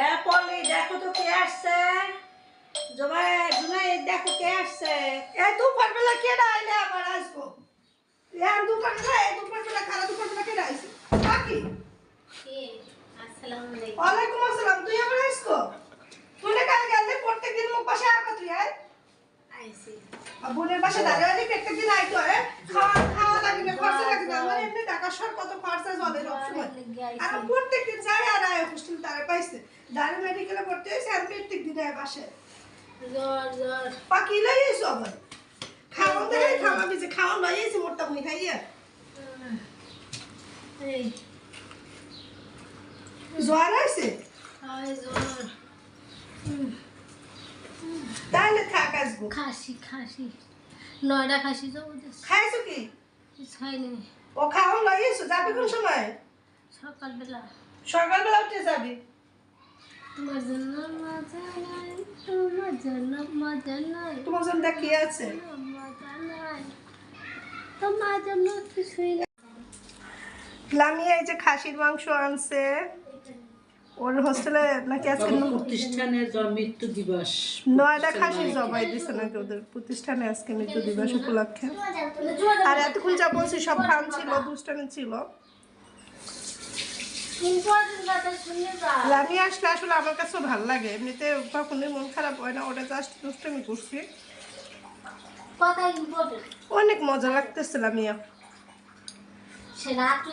এ পলি দেখো তো কে আসছে। জমাই জুনাই দেখো কে আসছে। এ দুপুর বেলা কে আইলে আবার আসব? এ দুপুর বেলা এ দুপুর বেলা খারাপ দুপুর বেলা কে আইছে? কাকি? আসসালামু আলাইকুম। ওয়ালাইকুম আসসালাম তুই আবার আসব? তুই না কাল গেলে প্রত্যেকদিন মুখ বাসা আবা তুই আয়। আইসি আর বোনের বাসা দাঁড়িয়ে প্রত্যেকদিন আইতো আয় খাওয়া খাওয়া লাগে না খরচা লাগে না। আমার এমনি ঢাকা শহর কত খরচা চলে সবসময় আর প্রত্যেকদিন যায় আর আয় হোস্টেল তারে পাইছে। দাঁড়িয়ে মেডিকেলে ভর্তি হয়েছে আর প্রত্যেকদিন আয় বাসায় জ্বর জ্বর। পাকি লই এসো আবার? খাওয়া দেয় খাওয়া বিছে খাওয়া লই এসে মোটা মুই খাইয়া। জ্বর আছে তাহলে থাক আসব খাসি খাসি। নয়টা খাসি তো খাইছো কি? খাইনি ও খাওয়া যাবি কোন সময়? সকালবেলা। সকালবেলা উঠে যাবি। তোমার জন্য মজা নাই তোমার জন্য মজা নাই। তোমার জন্য কি আছে? মজা নাই। তোমার জন্য কিছুই নাই। লামিয়া এই যে খাসির মাংস আনছে। ওর হোস্টেলে নাকি আজকে প্রতিষ্ঠানের মৃত্যু দিবস নয়টা খাসি জবাই দিছে নাকি ওদের? প্রতিষ্ঠানে আজকে মৃত্যু দিবস উপলক্ষে। আর এতক্ষণ যা বলছি সব খান ছিল দুষ্টানি ছিল। লামিয়া আসলে আসলে আমার কাছেও ভালো লাগে। এমনিতে কখনোই মন খারাপ হয় না ওটা জাস্ট দুষ্টামি করছি। অনেক মজা লাগতেছে লামিয়া। সে রাত্র